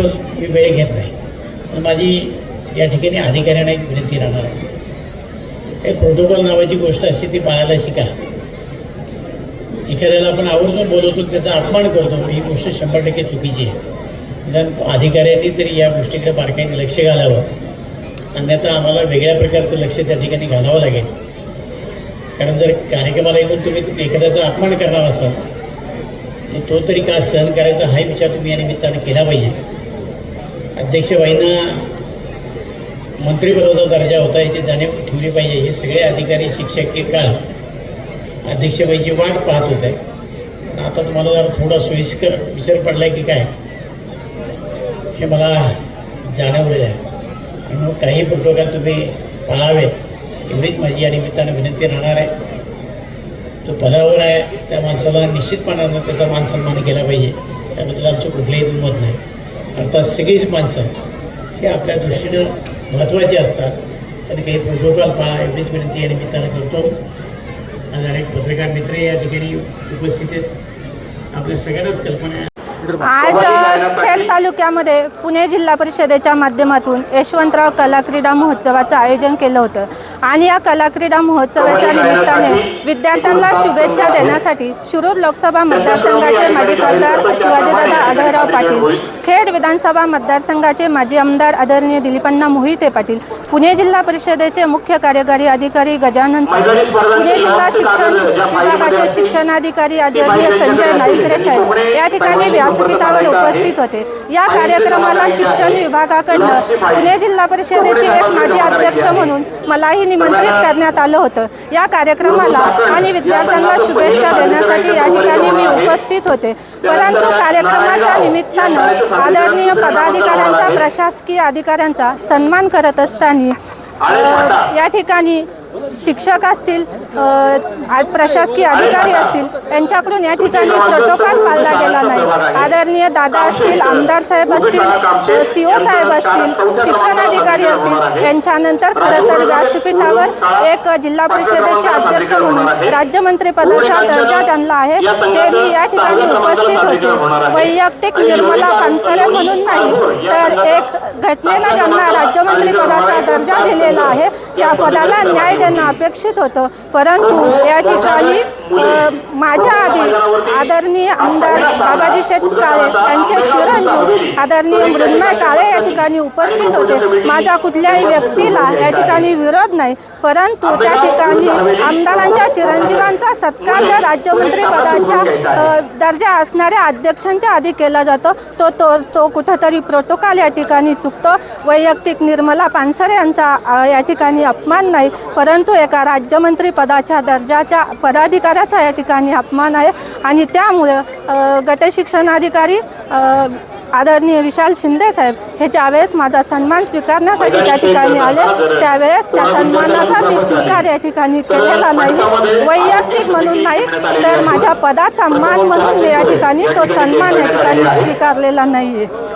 मी वेळ घेत नाही. पण माझी या ठिकाणी अधिकाऱ्यांना एक विनंती राहणार आहे. एक प्रोटोकॉल नावाची गोष्ट असते ती पाळायला शिका. एखाद्याला आपण आवर्जून बोलवतो त्याचा अपमान करतो ही गोष्ट शंभर टक्के चुकीची आहे. निदान अधिकाऱ्यांनी तरी या गोष्टीकडे बारकाईने लक्ष घालावं. अन्यथा आम्हाला वेगळ्या प्रकारचं लक्ष त्या ठिकाणी घालावं लागेल. कारण जर कार्यक्रमाला येऊन तुम्ही एखाद्याचा अपमान करणार असाल तर तो तरी का सहन करायचा हाही विचार तुम्ही या निमित्तानं केला पाहिजे. अध्यक्षबाईंना मंत्रिपदाचा दर्जा होता याची जाणीव ठेवली पाहिजे. हे सगळे अधिकारी शिक्षक हे काळ अध्यक्षबाईची वाट पाहत होते. आता तुम्हाला जरा थोडा सोयीस्कर विसर पडला की काय? हे मला जाणवलेलं आहे. म्हणून मग काही प्रोटोकॉल तुम्ही पाळावे एवढीच माझी या निमित्तानं विनंती राहणार आहे. तो पदावर आहे. त्या माणसाला निश्चितपणानं त्याचा मान सन्मान केला पाहिजे. त्याबद्दल आमचं कुठलंही मत नाही. अर्थात सगळीच माणसं ही आपल्या दृष्टीनं महत्त्वाची असतात. आणि काही प्रोटोकॉल पाळा एवढीच विनंती या निमित्तानं करतो. आज अनेक पत्रकार मित्र या ठिकाणी उपस्थित आहेत. आपल्या सगळ्यांनाच कल्पना आहे. आज खेड तालुक्यामध्ये पुणे जिल्हा परिषदेच्या माध्यमातून यशवंतराव कला क्रीडा महोत्सवाचं आयोजन केलं होतं. आणि या कला क्रीडा महोत्सवाच्या निमित्ताने विद्यार्थ्यांना शुभेच्छा देण्यासाठी शिरूर लोकसभा मतदारसंघाचे माजी खासदार शिवाजीदादा आढळराव पाटील. खेड विधानसभा मतदारसंघाचे माजी आमदार आदरणीय दिलीपण्णा मोहिते पाटील पुणे जिल्हा परिषदेचे मुख्य कार्यकारी अधिकारी गजानन पाटील पुणे जिल्हा शिक्षण विभागाचे शिक्षणाधिकारी आदरणीय संजय नाईकरे साहेब. या ठिकाणी व्यासपीठावर उपस्थित होते. या कार्यक्रमाला शिक्षण विभागाकडनं पुणे जिल्हा परिषदेचे एक माजी अध्यक्ष म्हणून मलाही निमंत्रित करण्यात आलं होतं. या कार्यक्रमाला आणि विद्यार्थ्यांना शुभेच्छा देण्यासाठी या ठिकाणी मी उपस्थित होते. परंतु कार्यक्रमाच्या निमित्तानं आदरणीय पदाधिकाऱ्यांचा प्रशासकीय अधिकाऱ्यांचा सन्मान करत असताना या ठिकाणी शिक्षक असतील प्रशासकीय अधिकारी असतील यांच्याकडून या ठिकाणी प्रोटोकॉल पाळला गेला नाही. आदरणीय दादा असतील आमदार साहेब असतील सी ओ साहेब असतील शिक्षणाधिकारी असतील यांच्यानंतर खरं तर व्यासपीठावर एक जिल्हा परिषदेचे अध्यक्ष म्हणून राज्यमंत्रीपदाचा दर्जा ज्यांना आहे ते मी या ठिकाणी उपस्थित होते. वैयक्तिक निर्मला पानसरे म्हणून नाही तर एक घटनेनं ज्यांना राज्यमंत्री पदाचा दर्जा दिलेला आहे त्या पदाला न्याय त्यांना अपेक्षित होतं. परंतु या ठिकाणी माझ्या आधी आदरणीय आमदार बाबाजी शेतकाळे यांचे चिरंजीव आदरणीय मृण्मय काळे ठिकाणी उपस्थित होते. माझा कुठल्याही व्यक्तीला या ठिकाणी विरोध नाही. परंतु त्या ठिकाणी आमदारांच्या चिरंजीवांचा सत्कार जर राज्यमंत्री पदाच्या दर्जा असणाऱ्या अध्यक्षांच्या आधी केला जातो तो तो तो कुठंतरी प्रोटोकॉल या ठिकाणी चुकतो. वैयक्तिक निर्मला पानसरे यांचा या ठिकाणी अपमान नाही. परंतु एका राज्यमंत्री पदाच्या दर्जाच्या पदाधिकाऱ्याचा या ठिकाणी अपमान आहे. आणि त्यामुळं गटशिक्षणाधिकारी आदरणीय विशाल शिंदे साहेब हे ज्यावेळेस माझा सन्मान स्वीकारण्यासाठी त्या ठिकाणी आले त्यावेळेस त्या सन्मानाचा मी स्वीकार या ठिकाणी केलेला नाही वैयक्तिक म्हणून नाही तर माझ्या पदाचा मान म्हणून मी या ठिकाणी तो सन्मान या ठिकाणी स्वीकारलेला नाही आहे